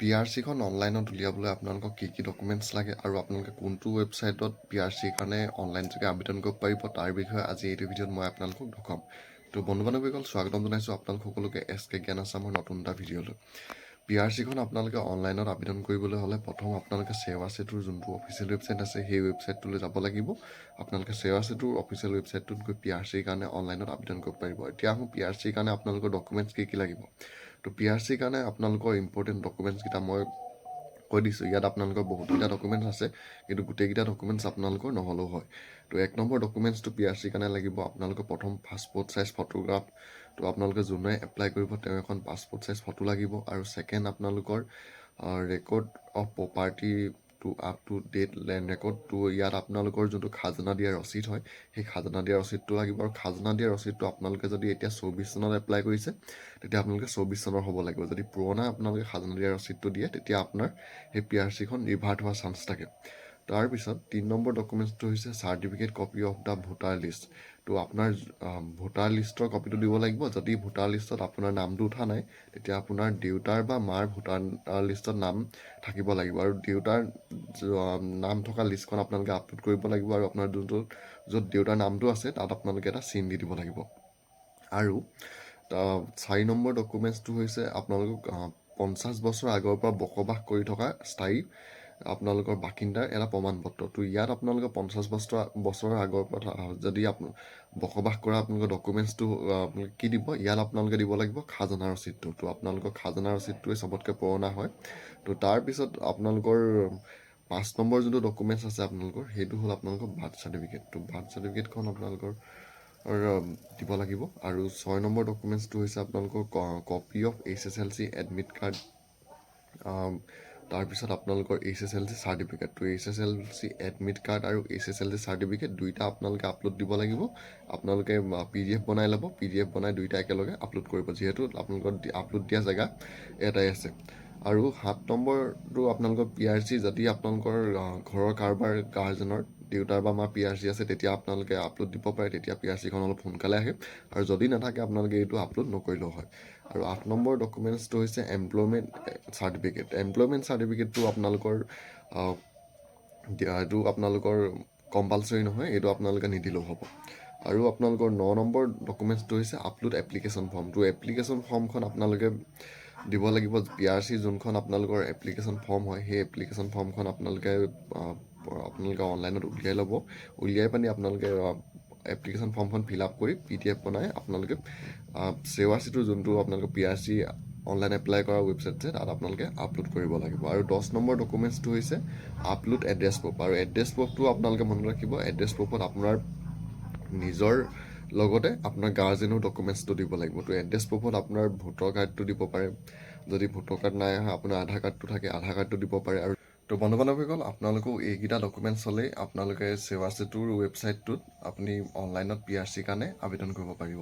P R চিখন অনলাইনত উলিয়াবলৈ আপোনালোকক কি কি ডকুমেণ্টছ লাগে আৰু আপোনালোকে কোনটো ৱেবছাইটত পি আৰ চিৰ কাৰণে অনলাইন যোগে আবেদন কৰিব পাৰিব তাৰ বিষয়ে আজি এইটো ভিডিঅ'ত মই আপোনালোকক দেখুৱাম। তো বন্ধু বান্ধৱীসকল স্বাগতম জনাইছোঁ আপোনালোক সকলোকে এছ কে জ্ঞান আছামৰ নতুন এটা ভিডিঅ'লৈ। পি আৰ চিখন আপোনালোকে অনলাইনত আবেদন কৰিবলৈ হ'লে প্ৰথম আপোনালোকে সেৱা সেতুৰ যোনটো অফিচিয়েল ৱেবছাইট আছে, সেই ৱেবছাইটটোলৈ যাব লাগিব। আপোনালোকে সেৱা সেতুৰ অফিচিয়েল ৱেবছাইটটোত গৈ পি আৰ চিৰ কাৰণে অনলাইনত আবেদন কৰিব পাৰিব। এতিয়া আহোঁ পি আৰ চিৰ কাৰণে আপোনালোকৰ ডকুমেণ্টছ কি কি লাগিব। তো পি আৰ চিৰ কাৰণে আপোনালোকৰ ইম্পৰ্টেণ্ট ডকুমেণ্টছকেইটা মই কৈ দিছোঁ। ইয়াত আপোনালোকৰ বহুতকেইটা ডকুমেণ্টছ আছে, কিন্তু গোটেইকেইটা ডকুমেণ্টছ আপোনালোকৰ নহ'লেও হয়। তো এক নম্বৰ ডকুমেণ্টছটো পি আৰ চিৰ কাৰণে লাগিব। আপোনালোকৰ প্ৰথম পাছপৰ্ট চাইজ ফটোগ্ৰাফ তো আপোনালোকে যোনে এপ্লাই কৰিব তেওঁ এখন পাছপৰ্ট চাইজ ফটো লাগিব। আৰু ছেকেণ্ড আপোনালোকৰ record of property to up to date land ৰেকৰ্ডটো ইয়াত আপোনালোকৰ যোনটো খাজনা দিয়া ৰচিদ হয় সেই খাজনা দিয়া ৰচিদটো লাগিব। আৰু খাজনা দিয়া ৰচিদটো আপোনালোকে যদি এতিয়া চৌবিছ চনত এপ্লাই কৰিছে তেতিয়া আপোনালোকে চৌবিছ চনৰ হ'ব লাগিব। যদি পুৰণা আপোনালোকে খাজনা দিয়া ৰচিদটো দিয়ে তেতিয়া আপোনাৰ সেই পি আৰ চিখন ৰিভাৰ্ট হোৱাৰ চান্স থাকে। তাৰপিছত তিনি নম্বৰ ডকুমেণ্টছটো হৈছে certificate copy of the voter list তো আপোনাৰ ভোটাৰ লিষ্টৰ কপিটো দিব লাগিব। যদি ভোটাৰ লিষ্টত আপোনাৰ নামটো উঠা নাই তেতিয়া আপোনাৰ দেউতাৰ বা মাৰ ভোটাৰ লিষ্টত নাম থাকিব লাগিব। আৰু দেউতাৰ নাম থকা লিষ্টখন আপোনালোকে আপলোড কৰিব লাগিব আৰু আপোনাৰ যোনটো য'ত দেউতাৰ নামটো আছে তাত আপোনালোকে এটা চিন দি দিব লাগিব। আৰু চাৰি নম্বৰ ডকুমেণ্টছটো হৈছে আপোনালোকক পঞ্চাছ বছৰ আগৰ পৰা বসবাস কৰি থকা স্থায়ী আপোনালোকৰ বাসিন্দাৰ এটা প্ৰমাণ পত্ৰ। তো ইয়াত আপোনালোকে পঞ্চাছ বছৰ বছৰৰ আগৰ পৰা যদি আপোন বসবাস কৰা আপোনালোকৰ ডকুমেণ্টছটো আপোনালোকে কি দিব? ইয়াত আপোনালোকে দিব লাগিব খাজনা ৰচিদটো তো আপোনালোকৰ খাজনা ৰচিদটোৱে চবতকৈ পুৰণা হয়। তো তাৰপিছত আপোনালোকৰ পাঁচ নম্বৰ যোনটো ডকুমেণ্টছ আছে আপোনালোকৰ সেইটো হ'ল আপোনালোকৰ বাৰ্থ চাৰ্টিফিকেট তো বাৰ্থ চাৰ্টিফিকেটখন আপোনালোকৰ দিব লাগিব। আৰু ছয় নম্বৰ ডকুমেণ্টছটো হৈছে আপোনালোকৰ copy of H S L C admit card তাৰপিছত আপোনালোকৰ H S L C certificate তো H S L C admit card আৰু H S L C certificate দুইটা আপোনালোকে আপলোড দিব লাগিব। আপোনালোকে পি ডি এফ বনাই ল'ব। পি ডি এফ বনাই দুইটা একেলগে আপলোড কৰিব, যিহেতু আপোনালোকৰ আপলোড দিয়া জেগা এটাই আছে। আৰু সাত নম্বৰটো আপোনালোকৰ পি আৰ চি যদি আপোনালোকৰ ঘৰৰ কাৰোবাৰ গাৰ্জেনৰ দেউতাৰ বা মাৰ পি আৰ চি আছে, তেতিয়া আপোনালোকে আপলোড দিব পাৰে, তেতিয়া পি আৰ চিখন অলপ সোনকালে আহে। আৰু যদি নাথাকে, আপোনালোকে এইটো আপলোড নকৰিলেও হয়। আৰু আঠ নম্বৰ ডকুমেণ্টছটো হৈছে এমপ্লয়মেণ্ট চাৰ্টিফিকেট এমপ্লয়মেণ্ট চাৰ্টিফিকেটটো আপোনালোকৰ এইটো আপোনালোকৰ কম্পালচৰি নহয়, এইটো আপোনালোকে নিদিলেও হ'ব। আৰু আপোনালোকৰ ন নম্বৰ ডকুমেণ্টছটো হৈছে আপলোড এপ্লিকেশ্যন ফৰ্ম তো এপ্লিকেশ্যন ফৰ্মখন আপোনালোকে দিব লাগিব পি আৰ চি যোনখন আপোনালোকৰ এপ্লিকেশ্যন ফৰ্ম হয়, সেই এপ্লিকেশ্যন ফৰ্মখন আপোনালোকে আপোনালোকে অনলাইনত উলিয়াই ল'ব। উলিয়াই পানি আপোনালোকে এপ্লিকেশ্যন ফৰ্মখন ফিল আপ কৰি পি ডি এফ বনাই আপোনালোকে সেৱা চিটোৰ যোনটো আপোনালোকে P R C online apply কৰা ৱেবছাইট আছে, তাত আপোনালোকে আপলোড কৰিব লাগিব। আৰু দহ নম্বৰ ডকুমেণ্টছটো হৈছে আপলোড এড্ৰেছ প্ৰুফ আৰু এড্ৰেছ প্ৰুফটো আপোনালোকে মনত ৰাখিব এড্ৰেছ প্ৰুফত আপোনাৰ নিজৰ লগতে আপোনাৰ গাৰ্জেনৰ ডকুমেণ্টছটো দিব লাগিব। তো এড্ৰেছ প্ৰুফত আপোনাৰ ভোটাৰ কাৰ্ডটো দিব পাৰে। যদি ভোটাৰ কাৰ্ড নাই অহা, আপোনাৰ আধাৰ কাৰ্ডটো থাকে, আধাৰ কাৰ্ডটো দিব পাৰে। আৰু তো বন্ধু বান্ধৱীসকল আপোনালোকেও এইকেইটা ডকুমেণ্টছ হ'লেই আপোনালোকে সেৱা সেতুৰ ৱেবছাইটটোত আপুনি অনলাইনত পি আৰ চিৰ কাৰণে আবেদন কৰিব পাৰিব।